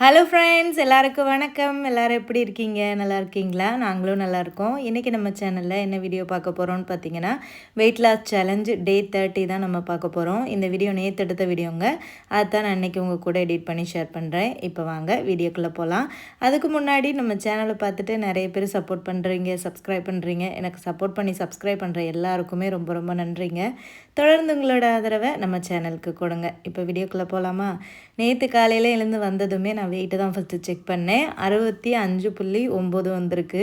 Hello friends எல்லாருக்கும் வணக்கம். எல்லோரும் எப்படி இருக்கீங்க? நல்லா இருக்கீங்களா? நாங்களும் நல்லா இருக்கோம். இன்றைக்கி நம்ம சேனலில் என்ன வீடியோ பார்க்க போகிறோம்னு பார்த்தீங்கன்னா weight loss challenge day thirty தான் நம்ம பார்க்க போகிறோம் இந்த வீடியோ நேற்று எடுத்த வீடியோங்க அதுதான் நான் இன்றைக்கி உங்கள் கூட எடிட் பண்ணி ஷேர் பண்ணுறேன் இப்போ வாங்க வீடியோக்குள்ளே போகலாம் அதுக்கு முன்னாடி நம்ம சேனலை பார்த்துட்டு நிறைய பேர் சப்போர்ட் பண்ணுறீங்க சப்ஸ்கிரைப் பண்ணுறீங்க எனக்கு சப்போர்ட் பண்ணி சப்ஸ்கிரைப் பண்ணுற எல்லாருக்குமே ரொம்ப ரொம்ப நன்றிங்க. தொடர்ந்து உங்களோட ஆதரவை நம்ம சேனலுக்கு கொடுங்க. இப்போ வீடியோக்குள்ளே போகலாமா நேற்று காலையில் எழுந்து வந்ததுமே நான் வெயிட்டு தான் ஃபஸ்ட்டு செக் பண்ணேன். அறுபத்தி அஞ்சு புள்ளி ஒம்பது வந்திருக்கு.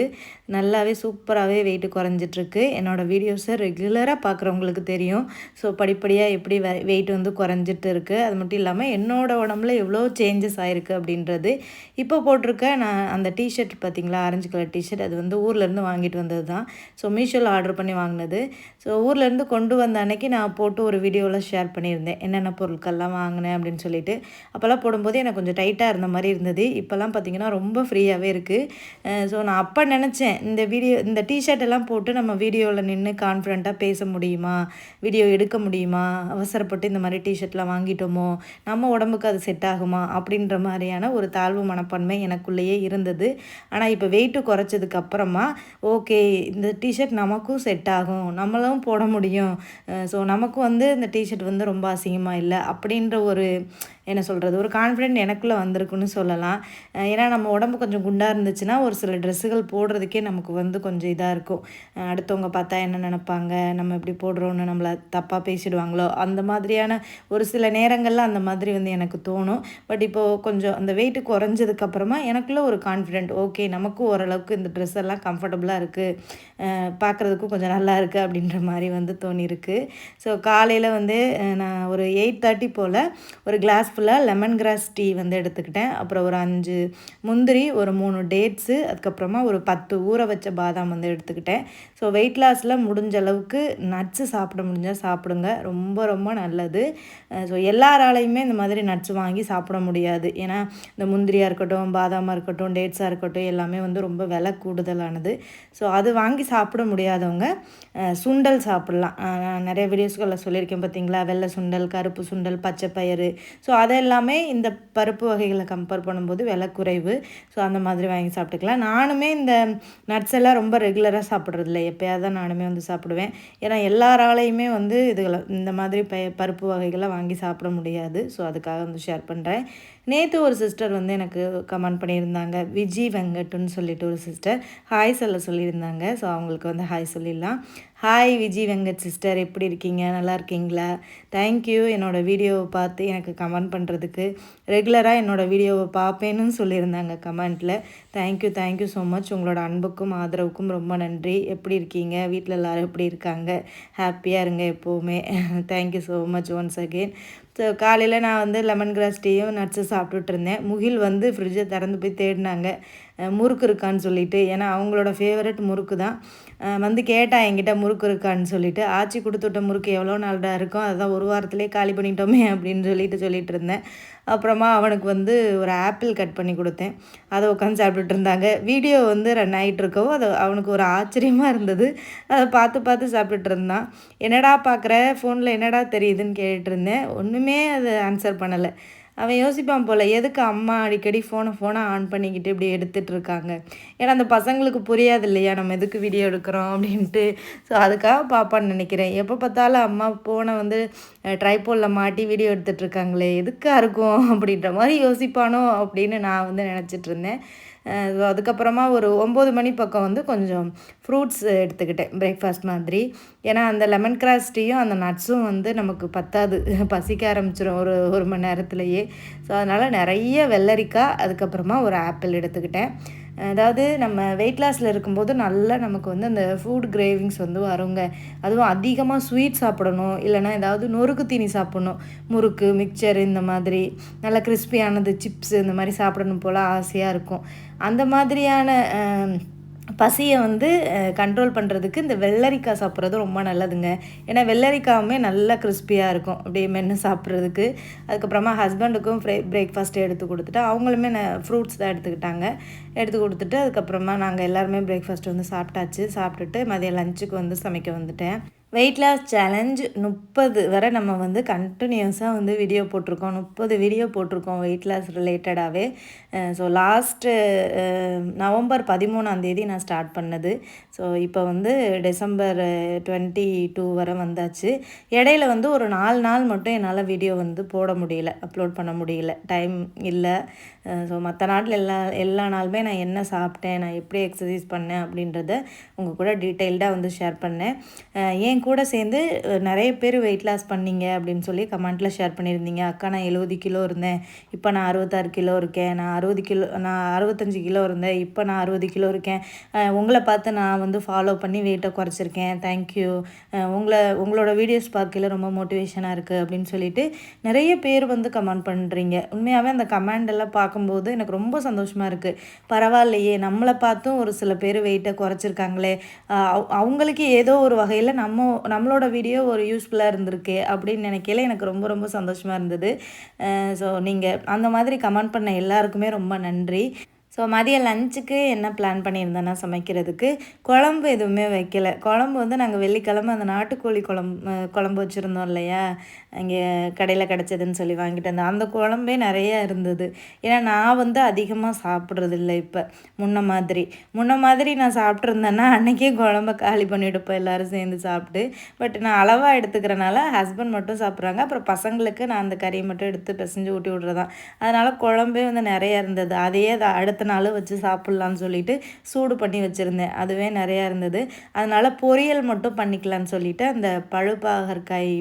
நல்லாவே சூப்பராகவே வெயிட்டு குறைஞ்சிட்ருக்கு. என்னோடய வீடியோஸை ரெகுலராக பார்க்குறவங்களுக்கு தெரியும். ஸோ படிப்படியாக எப்படி வெயிட் வந்து குறைஞ்சிட்டு இருக்குது அது மட்டும் இல்லாமல் என்னோடய உடம்புல எவ்வளோ சேஞ்சஸ் ஆகிருக்கு அப்படின்றது. இப்போ போட்டிருக்க நான் அந்த டிஷர்ட் பார்த்திங்களா ஆரஞ்சு கலர் டிஷர்ட் அது வந்து ஊர்லேருந்து வாங்கிட்டு வந்தது தான் ஸோ மீஷோவில் ஆர்டர் பண்ணி வாங்கினது. ஸோ ஊர்லேருந்து கொண்டு வந்த அன்னைக்கு நான் போட்டு ஒரு வீடியோவில் ஷேர் பண்ணியிருந்தேன். என்னென்ன பொருட்கள்லாம் வாங்கினேன் அப்படின்னு சொல்லிட்டு. அப்போல்லாம் போடும்போது எனக்கு கொஞ்சம் டைட்டாக இருந்த மாதிரி இருந்தது. இப்போல்லாம் பார்த்திங்கன்னா ரொம்ப ஃப்ரீயாகவே இருக்குது ஸோ நான் அப்போ நினச்சேன் இந்த வீடியோ இந்த டிஷர்ட் எல்லாம் போட்டு நம்ம வீடியோவில் நின்று கான்ஃபிடண்ட்டாக பேச முடியுமா? வீடியோ எடுக்க முடியுமா? அவசரப்பட்டு இந்த மாதிரி டிஷர்ட்லாம் வாங்கிட்டோமோ? நம்ம உடம்புக்கு அது செட் ஆகுமா? அப்படின்ற மாதிரியான ஒரு தாழ்வு மனப்பான்மை எனக்குள்ளேயே இருந்தது. ஆனால் இப்போ வெயிட்டு குறைச்சதுக்கு அப்புறமா ஓகே இந்த டிஷர்ட் நமக்கும் செட் ஆகும். நம்மளும் போட முடியும். ஸோ நமக்கும் வந்து இந்த டிஷர்ட் வந்து ரொம்ப அசிங்கமாக இல்லை? அப்படின்ற ஒரு என்ன சொல்கிறது ஒரு கான்ஃபிடென்ட் எனக்குள்ளே வந்திருக்குன்னு சொல்லலாம். ஏன்னா நம்ம உடம்பு கொஞ்சம் குண்டாக இருந்துச்சுன்னா ஒரு சில ட்ரெஸ்ஸுகள் போடுறதுக்கே நமக்கு வந்து கொஞ்சம் இதாக இருக்கும். அடுத்தவங்க பார்த்தா என்ன நினப்பாங்க நம்ம எப்படி போடுறோன்னு நம்மளை தப்பாக பேசிடுவாங்களோ? அந்த மாதிரியான ஒரு சில நேரங்களில் அந்த மாதிரி வந்து எனக்கு தோணும். பட் இப்போது கொஞ்சம் அந்த வெயிட்டு குறைஞ்சதுக்கப்புறமா எனக்குள்ளே ஒரு கான்ஃபிடென்ட் ஓகே நமக்கும் ஓரளவுக்கு இந்த ட்ரெஸ் எல்லாம் கம்ஃபர்டபுளாக இருக்குது பார்க்குறதுக்கும் கொஞ்சம் நல்லா இருக்குது அப்படின்ற மாதிரி வந்து தோணியிருக்கு. ஸோ காலையில் வந்து நான் ஒரு எயிட் தேர்ட்டி போல் ஒரு கிளாஸ் ஃபுல்லாக லெமன் கிராஸ் டீ வந்து எடுத்துக்கிட்டேன். அப்புறம் ஒரு அஞ்சு முந்திரி ஒரு மூணு டேட்ஸு அதுக்கப்புறமா ஒரு பத்து ஊற வச்ச பாதாம் வந்து எடுத்துக்கிட்டேன். ஸோ வெயிட் லாஸில் முடிஞ்ச அளவுக்கு நட்ஸு சாப்பிட முடிஞ்சால் சாப்பிடுங்க. ரொம்ப ரொம்ப நல்லது. ஸோ எல்லாராலையுமே இந்த மாதிரி நட்ஸ் வாங்கி சாப்பிட முடியாது. ஏன்னா இந்த முந்திரியாக இருக்கட்டும் பாதாமாக இருக்கட்டும் டேட்ஸாக இருக்கட்டும் எல்லாமே வந்து ரொம்ப விலை கூடுதலானது. ஸோ அது வாங்கி சாப்பிட முடியாதவங்க சுண்டல் சாப்பிட்லாம். நிறைய வீடியோஸ்களில் சொல்லியிருக்கேன் பார்த்தீங்களா வெள்ளை சுண்டல் கருப்பு சுண்டல் பச்சை பயிறு ஸோ அதெல்லாமே இந்த பருப்பு வகைகளை கம்பேர் பண்ணும்போது விலை குறைவு. ஸோ அந்த மாதிரி வாங்கி சாப்பிட்டுக்கலாம். நானுமே இந்த நட்ஸ் எல்லாம் ரொம்ப ரெகுலராக சாப்பிட்றதில்ல. எப்போயாவது தான் நானுமே வந்து சாப்பிடுவேன். ஏன்னா எல்லாராலையுமே வந்து இதுகளை இந்த மாதிரி ப பருப்பு வகைகளை வாங்கி சாப்பிட முடியாது. ஸோ அதுக்காக வந்து ஷேர் பண்ணுறேன் நேற்று ஒரு சிஸ்டர் வந்து எனக்கு கமெண்ட் பண்ணியிருந்தாங்க. விஜி வெங்கட்டுன்னு சொல்லிட்டு ஒரு சிஸ்டர் ஹாய் சொல்ல சொல்லியிருந்தாங்க. ஸோ அவங்களுக்கு வந்து ஹாய் சொல்லிடலாம். ஹாய் விஜி வெங்கட் சிஸ்டர் எப்படி இருக்கீங்க? நல்லா இருக்கீங்களா? தேங்க்யூ என்னோடய வீடியோவை பார்த்து எனக்கு கமெண்ட் பண்ணுறதுக்கு ரெகுலராக என்னோடய வீடியோவை பார்ப்பேன்னு சொல்லியிருந்தாங்க கமெண்ட்டில் தேங்க்யூ தேங்க்யூ ஸோ மச் உங்களோட அன்புக்கும் ஆதரவுக்கும் ரொம்ப நன்றி. எப்படி இருக்கீங்க? வீட்டில் எல்லோரும் எப்படி இருக்காங்க? ஹாப்பியாக இருங்க எப்போவுமே. Thank you so much once again so காலையில் நான் வந்து லெமன் கிராஸ் டீயும் நட்ஸு சாப்பிட்டுட்டு இருந்தேன் முகில் வந்து ஃப்ரிட்ஜை திறந்து போய் தேடினாங்க. முறுக்கு இருக்கான்னு சொல்லிட்டு. ஏன்னா அவங்களோட ஃபேவரட் முறுக்கு தான். வந்து கேட்டா என்கிட்ட முறுக்கு இருக்கான்னு சொல்லிட்டு. ஆச்சி கொடுத்துட்ட முறுக்கு எவ்வளோ நாள்டா இருக்கும்? அதுதான் ஒரு வாரத்துலேயே காலி பண்ணிட்டோமே அப்படின்னு சொல்லிட்டு சொல்லிட்டு இருந்தேன் அப்புறமா அவனுக்கு வந்து ஒரு ஆப்பிள் கட் பண்ணி கொடுத்தேன். அதை உட்காந்து சாப்பிட்டுட்டு இருந்தாங்க. வீடியோ வந்து ரன் ஆகிட்டு இருக்கவும் அது அவனுக்கு ஒரு ஆச்சரியமாக இருந்தது. அதை பார்த்து பார்த்து சாப்பிட்டுட்டு இருந்தான். என்னடா பார்க்குற? ஃபோனில் என்னடா தெரியுதுன்னு கேட்டுட்டு இருந்தேன். ஒன்றுமே அது ஆன்சர் பண்ணலை. அவன் யோசிப்பான் போல் எதுக்கு அம்மா அடிக்கடி ஃபோனை ஃபோனை ஆன் பண்ணிக்கிட்டு இப்படி எடுத்துகிட்டு இருக்காங்க? ஏன்னா அந்த பசங்களுக்கு புரியாது இல்லையா நம்ம எதுக்கு வீடியோ எடுக்கிறோம்? அப்படின்ட்டு. ஸோ அதுக்காக பாப்பான்னு நினைக்கிறேன். எப்போ பார்த்தாலும் அம்மா ஃபோனை வந்து ட்ரைபோலில் மாட்டி வீடியோ எடுத்துகிட்ருக்காங்களே எதுக்காக இருக்கும் அப்படின்ற மாதிரி யோசிப்பானோ அப்படின்னு நான் வந்து நினச்சிட்ருந்தேன் அதுக்கப்புறமா ஒரு ஒம்பது மணி பக்கம் வந்து கொஞ்சம் ஃப்ரூட்ஸ் எடுத்துக்கிட்டேன் பிரேக்ஃபாஸ்ட் மாதிரி. ஏன்னா அந்த லெமன் கிராஸ் டீயும் அந்த நட்ஸும் வந்து நமக்கு பத்தாது. பசிக்க ஆரம்பிச்சிடும் ஒரு ஒரு மணி நேரத்துலையே. ஸோ அதனால் நிறைய வெள்ளரிக்காய் அதுக்கப்புறமா ஒரு ஆப்பிள் எடுத்துக்கிட்டேன். அதாவது நம்ம வெயிட் லாஸில் இருக்கும்போது நல்லா நமக்கு வந்து அந்த ஃபுட் கிரேவிங்ஸ் வந்து வருங்க. அதுவும் அதிகமாக ஸ்வீட் சாப்பிடணும். இல்லைனா ஏதாவது நொறுக்கு தீனி சாப்பிடணும். முறுக்கு மிக்சர் இந்த மாதிரி. நல்லா கிறிஸ்பியானது சிப்ஸ் இந்த மாதிரி சாப்பிடணும் போல் ஆசையாக இருக்கும். அந்த மாதிரியான பசியை வந்து கண்ட்ரோல் பண்ணுறதுக்கு இந்த வெள்ளரிக்காய் சாப்பிட்றது ரொம்ப நல்லதுங்க. ஏன்னா வெள்ளரிக்காவுமே நல்லா கிறிஸ்பியாக இருக்கும். அப்படியே மென்று சாப்பிட்றதுக்கு. அதுக்கப்புறமா ஹஸ்பண்டுக்கும் ஃப்ரே பிரேக்ஃபாஸ்ட்டு எடுத்து கொடுத்துட்டு அவங்களுமே நான் ஃப்ரூட்ஸ் தான் எடுத்துக்கிட்டாங்க. எடுத்து கொடுத்துட்டு அதுக்கப்புறமா நாங்கள் எல்லாருமே பிரேக்ஃபாஸ்ட் வந்து சாப்பிட்டாச்சு. சாப்பிட்டுட்டு மதியம் லஞ்சுக்கு வந்து சமைக்க வந்துட்டேன். வெயிட் லாஸ் சேலஞ்ச் முப்பது வரை நம்ம வந்து கண்டினியூஸாக வந்து வீடியோ போட்டிருக்கோம். முப்பது வீடியோ போட்டிருக்கோம் வெயிட் லாஸ் ரிலேட்டடாகவே ஸோ லாஸ்ட்டு நவம்பர் பதிமூணாந்தேதி நான் ஸ்டார்ட் பண்ணது. ஸோ இப்போ வந்து டிசம்பர் டுவெண்ட்டி டூ வரை வந்தாச்சு. இடையில வந்து ஒரு நாலு நாள் மட்டும் என்னால் வீடியோ வந்து போட முடியல அப்லோட் பண்ண முடியல. டைம் இல்லை. ஸோ மற்ற நாட்டில் எல்லா எல்லா நாளுமே நான் என்ன சாப்பிட்டேன் நான் எப்படி எக்ஸசைஸ் பண்ணேன் அப்படின்றத உங்கள் கூட டீட்டெயில்டாக வந்து ஷேர் பண்ணேன். ஏன் என் கூட சேர்ந்து நிறைய பேர் வெயிட் லாஸ் பண்ணீங்க அப்படின்னு சொல்லி கமெண்ட்டில் ஷேர் பண்ணியிருந்தீங்க. அக்கா நான் எழுபது கிலோ இருந்தேன். இப்போ நான் அறுபத்தாறு கிலோ இருக்கேன். நான் அறுபது கிலோ நான் அறுபத்தஞ்சு கிலோ இருந்தேன். இப்போ நான் அறுபது கிலோ இருக்கேன். உங்களை பார்த்து நான் வந்து ஃபாலோ பண்ணி வெயிட்டை குறைச்சிருக்கேன். தேங்க்யூ உங்களை உங்களோட வீடியோஸ் பார்க்கல ரொம்ப மோட்டிவேஷனாக இருக்குது அப்படின்னு சொல்லிட்டு நிறைய பேர் வந்து கமெண்ட் பண்ணுறீங்க உண்மையாகவே அந்த கமெண்ட் எல்லாம் பார்க்கும்போது எனக்கு ரொம்ப சந்தோஷமாக இருக்குது பரவாயில்லையே நம்மளை பார்த்தும் ஒரு சில பேர் வெயிட்டை குறைச்சிருக்காங்களே. அவங்களுக்கு ஏதோ ஒரு வகையில் நம்ம நம்மளோட வீடியோ ஒரு யூஸ்ஃபுல்லாக இருந்திருக்கு அப்படின்னு நினைக்கல எனக்கு ரொம்ப ரொம்ப சந்தோஷமாக இருந்தது. ஸோ நீங்கள் அந்த மாதிரி கமெண்ட் பண்ண எல்லாருக்குமே ரொம்ப நன்றி. ஸோ மதியம் லஞ்சுக்கு என்ன பிளான் பண்ணியிருந்தேன்னா சமைக்கிறதுக்கு? குழம்பு எதுவுமே வைக்கலை. குழம்பு வந்து நாங்கள் வெள்ளிக்கிழமை அந்த நாட்டுக்கோழி குழம்பு குழம்பு வச்சுருந்தோம் இல்லையா? அங்கே கடையில் கிடச்சதுன்னு சொல்லி வாங்கிட்டு வந்தேன் அந்த குழம்பே நிறையா இருந்தது. ஏன்னா நான் வந்து அதிகமாக சாப்பிட்றதில்ல இப்போ. முன்ன மாதிரி. முன்ன மாதிரி நான் சாப்பிட்ருந்தேன்னா அன்றைக்கே குழம்ப காலி பண்ணிவிடுப்போம் எல்லோரும் சேர்ந்து சாப்பிட்டு பட் நான் அளவாக எடுத்துக்கிறனால ஹஸ்பண்ட் மட்டும் சாப்பிட்றாங்க. அப்புறம் பசங்களுக்கு நான் அந்த கறியை மட்டும் எடுத்து பிசைஞ்சு ஊட்டி விட்றதான். அதனால் குழம்பே வந்து நிறையா இருந்தது. அதையே அடுத்த நாள் வச்சு சாப்பிட்லான்னு சொல்லிட்டு சூடு பண்ணி வச்சுருந்தேன். அதுவே நிறையா இருந்தது. அதனால் பொரியல் மட்டும் பண்ணிக்கலான்னு சொல்லிவிட்டு அந்த பழுப்பாகற்காய்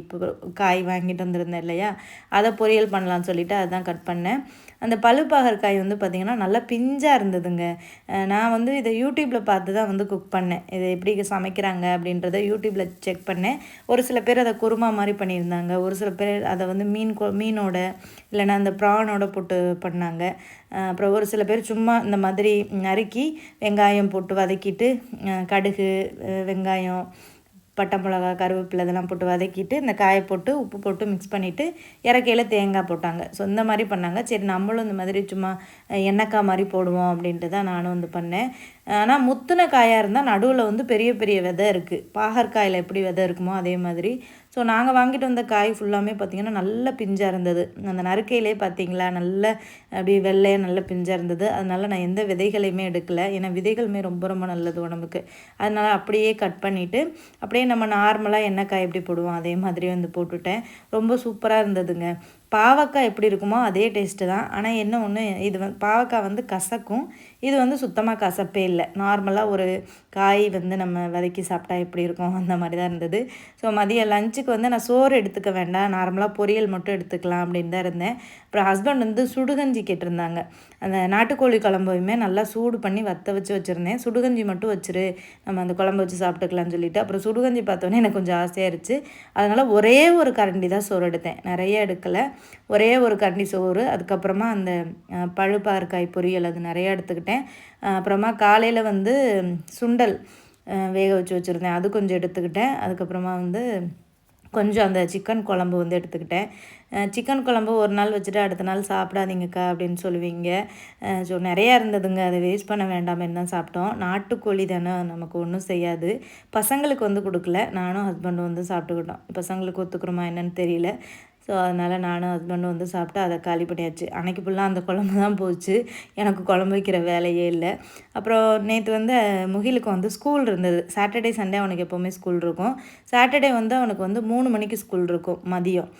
காய் வாங்கிட்டு வந்திருந்தேன் இல்லையா? அதை பொரியல் பண்ணலான்னு சொல்லிவிட்டு அதுதான் கட் பண்ணேன். அந்த பழுப்பாகற்காய் வந்து பார்த்திங்கன்னா நல்லா பிஞ்சாக இருந்ததுங்க. நான் வந்து இதை யூடியூப்பில் பார்த்து தான் வந்து குக் பண்ணேன். இதை எப்படி சமைக்கிறாங்க அப்படின்றத யூடியூப்பில் செக் பண்ணேன். ஒரு சில பேர் அதை குருமா மாதிரி பண்ணியிருந்தாங்க. ஒரு சில பேர் அதை வந்து மீன் மீனோட இல்லைன்னா அந்த ப்ரானோட போட்டு பண்ணாங்க. அப்புறம் ஒரு சில பேர் சும்மா இந்த மாதிரி நறுக்கி வெங்காயம் போட்டு வதக்கிட்டு கடுகு வெங்காயம் பட்டை மிளகா கருவேப்பிலை இதெல்லாம் போட்டு வதக்கிட்டு இந்த காயை போட்டு உப்பு போட்டு மிக்ஸ் பண்ணிவிட்டு இறக்கையில் தேங்காய் போட்டாங்க. ஸோ இந்த மாதிரி பண்ணாங்க. சரி நம்மளும் இந்த மாதிரி சும்மா எண்ணெய்க்காய் மாதிரி போடுவோம் அப்படின்ட்டு தான் நானும் வந்து பண்ணேன். ஆனால் முத்தின காயாக இருந்தால் நடுவில் வந்து பெரிய பெரிய விதை இருக்குது பாகற்காயில் எப்படி விதை இருக்குமோ அதே மாதிரி. ஸோ நாங்கள் வாங்கிட்டு வந்த காய் ஃபுல்லாமே பார்த்திங்கன்னா நல்ல பிஞ்சாக இருந்தது. அந்த நறுக்கையிலே பார்த்தீங்களா நல்ல அப்படி வெள்ளையாக நல்ல பிஞ்சாக இருந்தது. அதனால் நான் எந்த விதைகளையுமே எடுக்கலை. ஏன்னா விதைகளுமே ரொம்ப ரொம்ப நல்லது உடம்புக்கு. அதனால் அப்படியே கட் பண்ணிவிட்டு அப்படியே நம்ம நார்மலாக எண்ணெய் காய் எப்படி போடுவோம் அதே மாதிரி வந்து போட்டுவிட்டேன் ரொம்ப சூப்பராக இருந்ததுங்க. பாவக்காய் எப்படி இருக்குமோ அதே டேஸ்ட்டு தான். ஆனால் என்ன ஒன்று இது வந்து பாவக்காய் வந்து கசக்கும். இது வந்து சுத்தமாக கசப்பே இல்லை. நார்மலாக ஒரு காய் வந்து நம்ம வதக்கி சாப்பிட்டா எப்படி இருக்கும்? அந்த மாதிரி தான் இருந்தது. ஸோ மதியம் லஞ்சுக்கு வந்து நான் சோறு எடுத்துக்க வேண்டாம். நார்மலாக பொரியல் மட்டும் எடுத்துக்கலாம் அப்படின்னு தான் இருந்தேன். அப்புறம் ஹஸ்பண்ட் வந்து சுடுகஞ்சி கேட்டிருந்தாங்க. அந்த நாட்டுக்கோழி குழம்புமே நல்லா சூடு பண்ணி வத்த வச்சு வச்சுருந்தேன். சுடுகஞ்சி மட்டும் வச்சுரு. நம்ம அந்த குழம்பு வச்சு சாப்பிட்டுக்கலாம்னு சொல்லிட்டு. அப்புறம் சுடுகஞ்சி பார்த்தோன்னே எனக்கு கொஞ்சம் ஆசையாக இருந்துச்சு அதனால் ஒரே ஒரு கரண்டி தான் சோறு எடுத்தேன். நிறைய எடுக்கலை. ஒரே ஒரு கரண்டி சோறு. அதுக்கப்புறமா அந்த பழுப்பாறுக்காய் பொரியல் அது நிறையா எடுத்துக்கிட்டேன். அப்புறமா காலையில் வந்து சுண்டல் வேக வச்சு வச்சுருந்தேன். அது கொஞ்சம் எடுத்துக்கிட்டேன். அதுக்கப்புறமா வந்து கொஞ்சம் அந்த சிக்கன் குழம்பு வந்து எடுத்துக்கிட்டேன். சிக்கன் குழம்பு ஒரு நாள் வச்சுட்டு அடுத்த நாள் சாப்பிடாதீங்கக்கா அப்படின்னு சொல்லுவீங்க. ஸோ நிறையா இருந்ததுங்க. அதை வேஸ்ட் பண்ண வேண்டாம்னு தான் சாப்பிட்டோம். நாட்டுக்கோழி தானே நமக்கு ஒன்றும் செய்யாது. பசங்களுக்கு வந்து கொடுக்கல. நானும் ஹஸ்பண்டும் வந்து சாப்பிட்டுக்கிட்டோம். பசங்களுக்கு ஒத்துக்கிறோமா என்னன்னு தெரியல. ஸோ அதனால் நானும் ஹஸ்பண்டும் வந்து சாப்பிட்டு அதை காலி பண்ணியாச்சு. அன்னைக்கு ஃபுல்லாக அந்த குழம்பு தான் போச்சு. எனக்கு குழம்பு வைக்கிற வேலையே இல்லை. அப்புறம் நேற்று வந்து முகிலுக்கு வந்து ஸ்கூல் இருந்தது. சாட்டர்டே சண்டே அவனுக்கு எப்போவுமே ஸ்கூல் இருக்கும். சாட்டர்டே வந்து அவனுக்கு வந்து மூணு மணிக்கு ஸ்கூல் இருக்கும் மதியம்.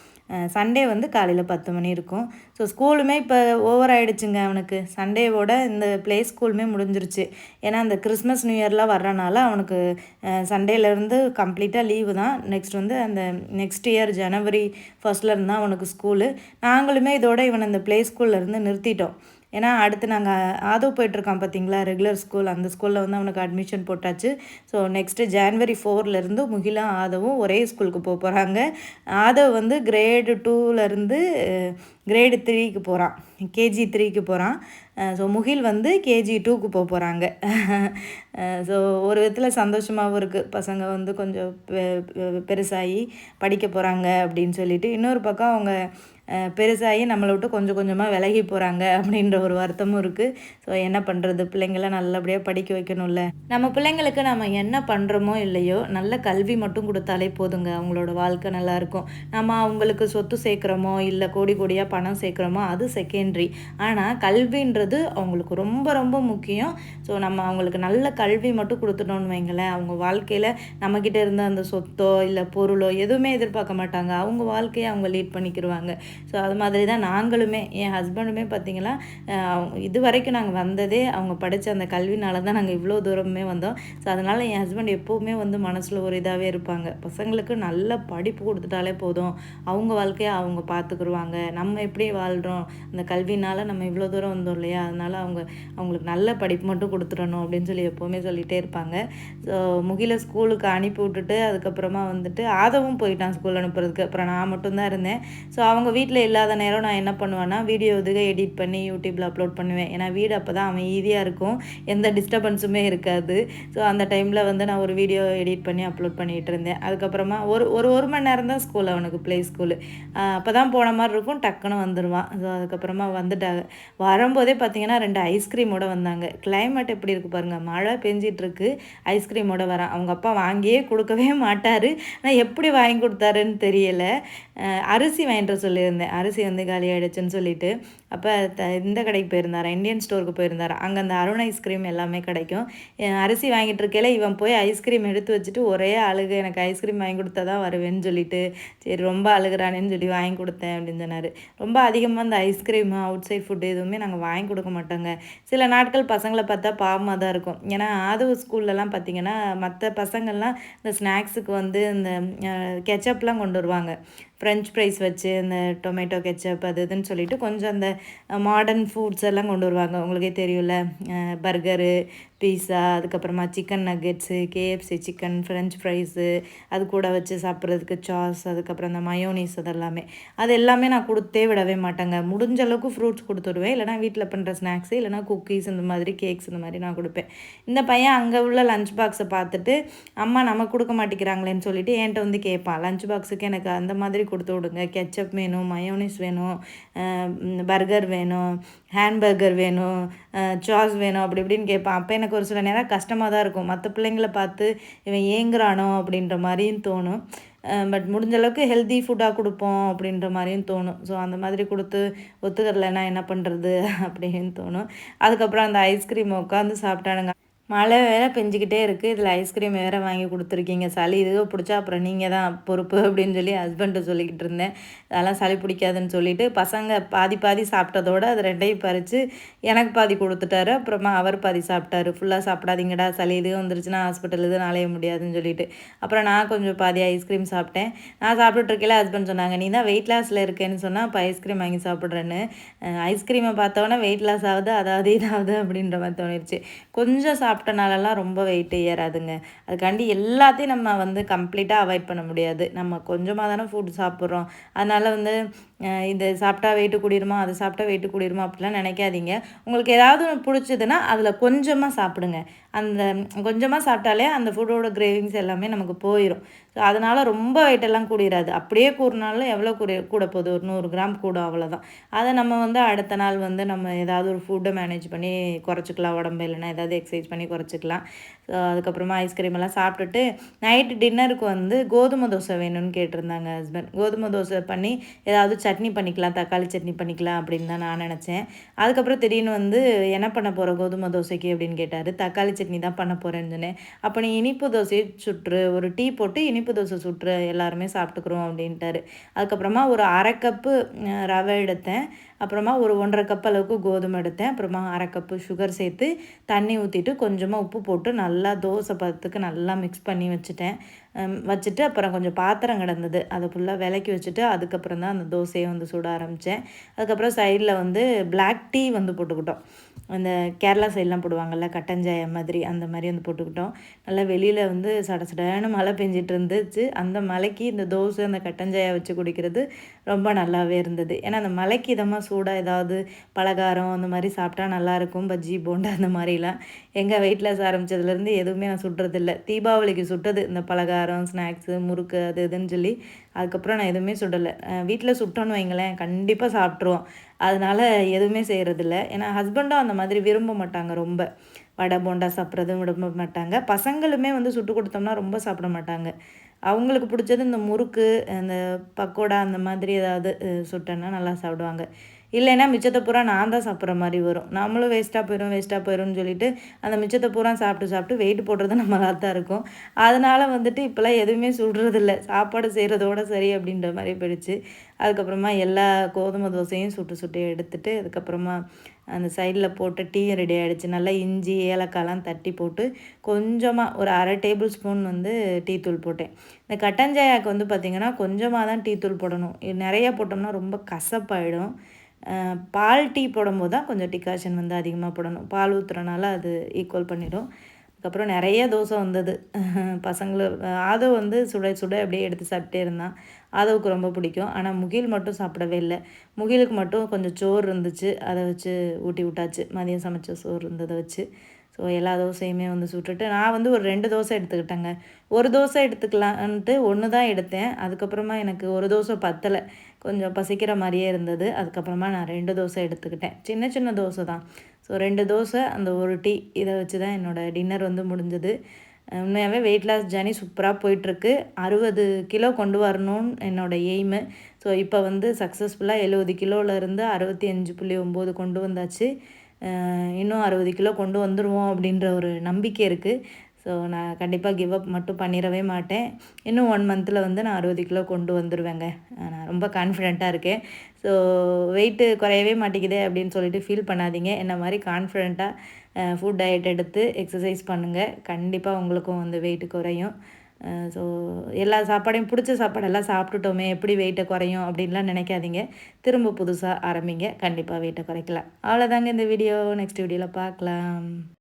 சண்டே வந்து காலையில் பத்து மணி இருக்கும். ஸோ ஸ்கூலுமே இப்போ ஓவர் ஆகிடுச்சுங்க அவனுக்கு. சண்டேவோட இந்த ப்ளே ஸ்கூலுமே முடிஞ்சிருச்சு. ஏன்னா அந்த கிறிஸ்மஸ் நியூ இயர்லாம் வர்றனால அவனுக்கு சண்டேலேருந்து கம்ப்ளீட்டாக லீவு தான். நெக்ஸ்ட் வந்து அந்த நெக்ஸ்ட் இயர் ஜனவரி ஃபஸ்ட்லேருந்து தான் அவனுக்கு ஸ்கூலு நாங்களுமே இதோட இவனை இந்த ப்ளே ஸ்கூல்லேருந்து நிறுத்திட்டோம். ஏன்னா அடுத்து நாங்கள் ஆதவ் போயிட்டுருக்கான் பார்த்தீங்களா ரெகுலர் ஸ்கூல் அந்த ஸ்கூலில் வந்து அவனுக்கு அட்மிஷன் போட்டாச்சு. ஸோ நெக்ஸ்ட்டு ஜான்வரி ஃபோர்லேருந்து முகிலா ஆதவும் ஒரே ஸ்கூலுக்கு போக போகிறாங்க ஆதவ் வந்து கிரேடு டூலேருந்து கிரேடு த்ரீக்கு போகிறான் கேஜி த்ரீக்கு போகிறான் ஸோ முகில் வந்து கேஜி டூக்கு போக போகிறாங்க ஸோ ஒரு விதத்தில் சந்தோஷமாகவும் இருக்குது பசங்க வந்து கொஞ்சம் பெருசாகி படிக்க போகிறாங்க அப்படின்னு சொல்லிட்டு. இன்னொரு பக்கம் அவங்க பெருசாகி நம்மளை விட்டு கொஞ்சம் கொஞ்சமாக விலகி போகிறாங்க அப்படின்ற ஒரு வருத்தமும் இருக்குது. ஸோ என்ன பண்ணுறது? பிள்ளைங்களை நல்லபடியாக படிக்க வைக்கணும்ல. நம்ம பிள்ளைங்களுக்கு நம்ம என்ன பண்ணுறோமோ இல்லையோ நல்ல கல்வி மட்டும் கொடுத்தாலே போதுங்க. அவங்களோட வாழ்க்கை நல்லாயிருக்கும். நம்ம அவங்களுக்கு சொத்து சேர்க்குறோமோ இல்லை கோடி கோடியாக பணம் சேர்க்குறோமோ அது செகண்ட்ரி ஆனால் கல்வின்றது அவங்களுக்கு ரொம்ப ரொம்ப முக்கியம். ஸோ நம்ம அவங்களுக்கு நல்ல கல்வி மட்டும் கொடுத்துட்டோம்னு வைங்களேன் அவங்க வாழ்க்கையில் நம்மக்கிட்ட இருந்த அந்த சொத்தோ இல்லை பொருளோ எதுவுமே எதிர்பார்க்க மாட்டாங்க. அவங்க வாழ்க்கையை அவங்க லீட் பண்ணிக்கிடுவாங்க ஸோ அது மாதிரி தான் நாங்களுமே என் ஹஸ்பண்டுமே பார்த்திங்கன்னா இது வரைக்கும் நாங்கள் வந்ததே அவங்க படித்த அந்த கல்வினால தான் நாங்கள் இவ்வளோ தூரமே வந்தோம். ஸோ அதனால் என் ஹஸ்பண்ட் எப்போவுமே வந்து மனசில் ஒரு இதாகவே இருப்பாங்க. பசங்களுக்கு நல்ல படிப்பு கொடுத்துட்டாலே போதும். அவங்க வாழ்க்கையை அவங்க பார்த்துக்குருவாங்க நம்ம எப்படி வாழ்கிறோம் அந்த கல்வினால் நம்ம இவ்வளோ தூரம் வந்தோம் இல்லையா? அதனால் அவங்க அவங்களுக்கு நல்ல படிப்பு மட்டும் கொடுத்துடணும் அப்படின்னு சொல்லி எப்போவுமே சொல்லிகிட்டே இருப்பாங்க. ஸோ முகில ஸ்கூலுக்கு அனுப்பி விட்டுட்டு அதுக்கப்புறமா வந்துட்டு ஆதவும் போயிட்டான் ஸ்கூல் அனுப்புறதுக்கு. அப்புறம் நான் மட்டும்தான் இருந்தேன். ஸோ அவங்க வீட்டில் வீட்டில் இல்லாத நேரம் நான் என்ன பண்ணுவேன்னா வீடியோ இதுக எடிட் பண்ணி யூடியூப்பில் அப்லோட் பண்ணுவேன். ஏன்னா வீடு அப்போ தான் அவன் ஈஸியாக இருக்கும். எந்த டிஸ்டர்பன்ஸுமே இருக்காது. ஸோ அந்த டைமில் வந்து நான் ஒரு வீடியோ எடிட் பண்ணி அப்லோட் பண்ணிகிட்டு இருந்தேன். அதுக்கப்புறமா ஒரு ஒரு ஒரு மணி நேரம் தான் ஸ்கூல் அவனுக்கு ப்ளே ஸ்கூலு அப்போ தான் போன மாதிரி இருக்கும். டக்குன்னு வந்துடுவான் ஸோ அதுக்கப்புறமா வந்துட்டாங்க வரும்போதே பார்த்தீங்கன்னா ரெண்டு ஐஸ்கிரீமோட வந்தாங்க. கிளைமேட் எப்படி இருக்குது பாருங்கள் மழை பெஞ்சிட்ருக்கு. ஐஸ்கிரீமோட வரான். அவங்க அப்பா வாங்கியே கொடுக்கவே மாட்டார். ஆனால் எப்படி வாங்கி கொடுத்தாருன்னு தெரியலை. அரிசி வாங்கிட்டு சொல்லியிருந்தேன் அரிசி வந்து காலி ஆகிடுச்சுன்னு சொல்லிட்டு. அப்போ த இந்த கடைக்கு போயிருந்தார் இந்தியன் ஸ்டோருக்கு போயிருந்தார். அங்கே அந்த அருண் ஐஸ்கிரீம் எல்லாமே கிடைக்கும். அரிசி வாங்கிட்டு இருக்கையில இவன் போய் ஐஸ்கிரீம் எடுத்து வச்சுட்டு ஒரே அழுகு எனக்கு ஐஸ்கிரீம் வாங்கி கொடுத்தா தான் வருவேன்னு சொல்லிட்டு சரி ரொம்ப அழுகுறானேன்னு சொல்லி வாங்கி கொடுத்தேன் அப்படின்னு சொன்னார். ரொம்ப அதிகமாக அந்த ஐஸ்கிரீம் அவுட் சைட் ஃபுட்டு எதுவுமே நாங்கள் வாங்கி கொடுக்க மாட்டோங்க. சில நாட்கள் பசங்களை பார்த்தா பாவமாக தான் இருக்கும். ஏன்னா ஆதவ ஸ்கூல்லலாம் பார்த்தீங்கன்னா மற்ற பசங்கள்லாம் இந்த ஸ்நாக்ஸுக்கு வந்து இந்த கெச்சப்லாம் கொண்டு வருவாங்க. ஃப்ரெஞ்ச் ஃப்ரைஸ் வச்சு இந்த டொமேட்டோ கெச்சப் அது இதுன்னு சொல்லிட்டு கொஞ்சம் அந்த மாடர்ன் ஃபுட்ஸ் எல்லாம் கொண்டு வருவாங்க. உங்களுக்கே தெரியும்ல. பர்கரு பீஸா அதுக்கப்புறமா chicken nuggets KFC chicken French fries அது கூட வச்சு சாப்பிட்றதுக்கு சாஸ் அதுக்கப்புறம் அந்த மயோனிஸ் அதெல்லாமே. அது எல்லாமே நான் கொடுத்தே விடவே மாட்டேங்க. முடிஞ்ச அளவுக்கு ஃப்ரூட்ஸ் கொடுத்துடுவேன். இல்லைனா வீட்டில் பண்ணுற ஸ்நாக்ஸு இல்லைனா குக்கீஸ் இந்த மாதிரி கேக்ஸ் இந்த மாதிரி நான் கொடுப்பேன். இந்த பையன் அங்கே உள்ள லஞ்ச் பாக்ஸை பார்த்துட்டு அம்மா நம்ம கொடுக்க மாட்டேங்கிறாங்களேன்னு சொல்லிட்டு என்கிட்ட வந்து கேட்பான். லஞ்ச் பாக்ஸுக்கு எனக்கு அந்த மாதிரி கொடுத்து விடுங்க. கெச்சப் வேணும் மயோனிஸ் வேணும் பர்கர் பர்கர் வேணும் ஹேண்ட்பர்கர் வேணும் சாஸ் வேணும் அப்படி இப்படின்னு கேட்பான். அப்போ எனக்கு ஒரு சில நேரம் கஷ்டமாக தான் இருக்கும். மற்ற பிள்ளைங்களை பார்த்து இவன் ஏங்குறானோ அப்படின்ற மாதிரியும் தோணும். பட் முடிஞ்ச அளவுக்கு ஹெல்தி ஃபுட்டாக கொடுப்போம் அப்படின்ற மாதிரியும் தோணும். ஸோ அந்த மாதிரி கொடுத்து ஒத்துக்கறலைன்னா என்ன பண்ணுறது அப்படின்னு தோணும். அதுக்கப்புறம் அந்த ஐஸ்கிரீமை உட்காந்து சாப்பிட்டானுங்க. மழை வேறு பெஞ்சிக்கிட்டே இருக்குது இதில் ஐஸ்கிரீம் வேறு வாங்கி கொடுத்துருக்கீங்க. சளி இதுவோ பிடிச்சா அப்புறம் நீங்கள் தான் பொறுப்பு அப்படின்னு சொல்லி ஹஸ்பண்ட்டை சொல்லிக்கிட்டு இருந்தேன். அதெல்லாம் சளி பிடிக்காதுன்னு சொல்லிட்டு பசங்க பாதி பாதி சாப்பிட்டதோடு அது ரெண்டையும் பறித்து எனக்கு பாதி கொடுத்துட்டாரு. அப்புறமா அவர் பாதி சாப்பிட்டாரு. ஃபுல்லாக சாப்பிடாதீங்கடா. சளி இது வந்துருச்சுன்னா ஹாஸ்பிட்டல் இது நாளைய முடியாதுன்னு சொல்லிட்டு. அப்புறம் நான் கொஞ்சம் பாதி ஐஸ்கிரீம் சாப்பிட்டேன். நான் சாப்பிட்டுட்ருக்கல ஹஸ்பண்ட் சொன்னாங்க நீ தான் வெயிட் லாஸில் இருக்கேன்னு சொன்னால் இப்போ ஐஸ்கிரீம் வாங்கி சாப்பிட்றேன்னு. ஐஸ்கிரீமை பார்த்தோன்னே வெயிட் லாஸ் ஆகுது அதாவது இதாகுது அப்படின்ற மாதிரி தோணிடுச்சு கொஞ்சம் சாப்பிட்டு சாப்பிட்டனாலலாம் ரொம்ப வெயிட்டு ஏறாதுங்க. அதுக்காண்டி எல்லாத்தையும் நம்ம வந்து கம்ப்ளீட்டாக அவாய்ட் பண்ண முடியாது. நம்ம கொஞ்சமாக தானே ஃபுட் சாப்பிட்றோம். அதனால் வந்து இது சாப்பிட்டா வெயிட்டு கூடிருமா அது சாப்பிட்டா வெயிட்டு கூடிருமா அப்படிலாம் நினைக்காதீங்க. உங்களுக்கு ஏதாவது ஒன்று பிடிச்சதுன்னா அதில் கொஞ்சமாக சாப்பிடுங்க. அந்த கொஞ்சமாக சாப்பிட்டாலே அந்த ஃபுட்டோட கிரேவிங்ஸ் எல்லாமே நமக்கு போயிடும் ஸோ அதனால் ரொம்ப வெயிட்டெல்லாம் கூடிடாது அப்படியே கூறினாலும் எவ்வளோ கூடி கூட போகுது ஒரு நூறு கிராம் கூட அவ்வளோதான் அதை நம்ம வந்து அடுத்த நாள் வந்து நம்ம ஏதாவது ஒரு ஃபுட்டை மேனேஜ் பண்ணி குறைச்சிக்கலாம். உடம்பு இல்லைன்னா ஏதாவது எக்ஸசைஸ் பண்ணி குறைச்சிக்கலாம். ஸோ அதுக்கப்புறமா ஐஸ்கிரீம் எல்லாம் சாப்பிட்டுட்டு நைட்டு டின்னருக்கு வந்து கோதுமை தோசை வேணும்னு கேட்டிருந்தாங்க ஹஸ்பண்ட் கோதுமை தோசை பண்ணி ஏதாவது சட்னி பண்ணிக்கலாம். தக்காளி சட்னி பண்ணிக்கலாம் அப்படின்னு தான் நான் நினச்சேன். அதுக்கப்புறம் திடீர்னு வந்து என்ன பண்ண போகிற கோதுமை தோசைக்கு அப்படின்னு கேட்டார். தக்காளி சட்னி தான் பண்ண போகிறேன்னு சொன்னேன். அப்போ நீ இனிப்பு தோசையை சுட்டுரு ஒரு டீ போட்டு இனிப்பு தோசை சுட்டுற எல்லாருமே சாப்பிட்டுக்குறோம் அப்படின்ட்டாரு. அதுக்கப்புறமா ஒரு அரை கப்பு ரவை எடுத்தேன். அப்புறமா ஒரு ஒன்றரை கப் அளவுக்கு கோதுமை எடுத்தேன். அப்புறமா அரை கப்பு சுகர் சேர்த்து தண்ணி ஊற்றிட்டு கொஞ்சமாக உப்பு போட்டு நல்லா தோசை பதத்துக்கு நல்லா மிக்ஸ் பண்ணி வச்சுட்டேன். வச்சுட்டு அப்புறம் கொஞ்சம் பாத்திரம் கிடந்தது. அதை ஃபுல்லாக விலக்கி வச்சுட்டு அதுக்கப்புறம் தான் அந்த தோசையை வந்து சுட ஆரம்பித்தேன் அதுக்கப்புறம் சைடில் வந்து பிளாக் டீ வந்து போட்டுக்கிட்டோம். அந்த கேரளா சைட்லாம் போடுவாங்கள்ல கட்டஞ்சாய மாதிரி அந்த மாதிரி வந்து போட்டுக்கிட்டோம். நல்லா வெளியில் வந்து சட சடையான மழை பெஞ்சிட்டு இருந்துச்சு. அந்த மலைக்கு இந்த தோசை அந்த கட்டஞ்சாயை வச்சு குடிக்கிறது ரொம்ப நல்லாவே இருந்தது. ஏன்னா அந்த மலைக்கு இதமாக சூடாக ஏதாவது பலகாரம் அந்த மாதிரி சாப்பிட்டா நல்லாயிருக்கும் பஜ்ஜி போண்டா அந்த மாதிரிலாம். எங்கள் வெயிட் லாஸ் ஆரம்பித்ததுலேருந்து எதுவுமே நான் சுடுறதில்ல. தீபாவளிக்கு சுட்டது இந்த பலகாரம் ஸ்நாக்ஸு முறுக்கு அது இதுன்னு சொல்லி. அதுக்கப்புறம் நான் எதுவுமே சுடலை. வீட்டில் சுட்டோன்னு வைங்களேன் கண்டிப்பாக சாப்பிட்ருவோம் அதனால் எதுவுமே செய்கிறதில்ல ஏன்னா ஹஸ்பண்டும் அந்த மாதிரி விரும்ப மாட்டாங்க ரொம்ப. வடை போண்டா சாப்பிட்றதும் விரும்ப மாட்டாங்க. பசங்களுமே வந்து சுட்டு கொடுத்தோம்னா ரொம்ப சாப்பிட மாட்டாங்க. அவங்களுக்கு பிடிச்சது இந்த முறுக்கு அந்த பக்கோடா அந்த மாதிரி ஏதாவது சுட்டேன்னா நல்லா சாப்பிடுவாங்க. இல்லைன்னா மிச்சத்தை பூரா நான் தான் சாப்பிட்ற மாதிரி வரும். நம்மளும் வேஸ்ட்டாக போயிடும் வேஸ்ட்டாக போயிடும்னு சொல்லிட்டு அந்த மிச்சத்தை பூரா சாப்பிட்டு சாப்பிட்டு வெயிட் போடுறது நம்மளாக தான் இருக்கும். அதனால் வந்துட்டு இப்போல்லாம் எதுவுமே சுடுறதில்ல. சாப்பாடு செய்கிறதோட சரி அப்படின்ற மாதிரி போயிடுச்சு. அதுக்கப்புறமா எல்லா கோதுமை தோசையும் சுட்டு சுட்டு எடுத்துட்டு அதுக்கப்புறமா அந்த சைடில் போட்டு டீ ரெடி ஆகிடுச்சு நல்லா இஞ்சி ஏலக்காய்லாம் தட்டி போட்டு கொஞ்சமாக ஒரு அரை டேபிள் ஸ்பூன் வந்து டீ தூள் போட்டேன். இந்த கட்டஞ்சாயாக்கு வந்து பார்த்திங்கன்னா கொஞ்சமாக தான் டீ தூள் போடணும். நிறையா போட்டோம்னா ரொம்ப கசப்பாயிடும். பால் டீ போடும்போது தான் கொஞ்சம் டிகாஷன் வந்து அதிகமாக போடணும். பால் ஊற்றுறனால அது ஈக்குவல் பண்ணிடும். அதுக்கப்புறம் நிறைய தோசை வந்தது. பசங்களும் ஆதவ வந்து சுட சுட அப்படியே எடுத்து சாப்பிட்டே இருந்தான். ஆதவுக்கு ரொம்ப பிடிக்கும். ஆனால் முகில் மட்டும் சாப்பிடவே இல்லை. முகிலுக்கு மட்டும் கொஞ்சம் சோறு இருந்துச்சு. அதை வச்சு ஊட்டி விட்டாச்சு. மதியம் சமைச்ச சோறு இருந்ததை வச்சு. ஸோ எல்லா தோசையுமே வந்து சுட்டுட்டு நான் வந்து ஒரு ரெண்டு தோசை எடுத்துக்கிட்டேங்க. ஒரு தோசை எடுத்துக்கலான்ட்டு ஒன்று தான் எடுத்தேன். அதுக்கப்புறமா எனக்கு ஒரு தோசை பத்தலை. கொஞ்சம் பசிக்கிற மாதிரியே இருந்தது. அதுக்கப்புறமா நான் ரெண்டு தோசை எடுத்துக்கிட்டேன். சின்ன சின்ன தோசை தான். ஸோ ரெண்டு தோசை அந்த ஒரு டீ இதை வச்சு தான் என்னோடய டின்னர் வந்து முடிஞ்சது. உண்மையாகவே வெயிட் லாஸ் ஜேர்னி சூப்பராக போயிட்டுருக்கு. அறுபது கிலோ கொண்டு வரணும்னு என்னோடய எய்மு ஸோ இப்போ வந்து சக்ஸஸ்ஃபுல்லாக எழுபது கிலோவிலேருந்து அறுபத்தி அஞ்சு புள்ளி ஒம்பது கொண்டு வந்தாச்சு. இன்னும் அறுபது கிலோ கொண்டு வந்துடுவோம் அப்படின்ற ஒரு நம்பிக்கை இருக்குது ஸோ நான் கண்டிப்பாக கிவ் அப் மட்டும் பண்ணிடவே மாட்டேன். இன்னும் ஒன் மந்தில் வந்து நான் அறுபது கிலோ கொண்டு வந்துடுவேங்க நான் ரொம்ப கான்ஃபிடெண்ட்டாக இருக்கேன். ஸோ வெயிட்டு குறையவே மாட்டேங்குதே அப்படின்னு சொல்லிட்டு ஃபீல் பண்ணாதீங்க. என்ன மாதிரி கான்ஃபிடெண்ட்டாக ஃபுட் டயட் எடுத்து எக்ஸசைஸ் பண்ணுங்கள் கண்டிப்பாக உங்களுக்கும் வந்து வெயிட்டு குறையும். ஸோ எல்லா சாப்பாடையும் பிடிச்ச சாப்பாடெல்லாம் சாப்பிட்டுட்டோமே எப்படி வெயிட்டை குறையும் அப்படின்லாம் நினைக்காதீங்க. திரும்ப புதுசாக ஆரம்பிங்க. கண்டிப்பாக வெயிட்டை குறைக்கலாம். அவ்வளோதாங்க இந்த வீடியோ நெக்ஸ்ட் வீடியோவில் பார்க்கலாம்.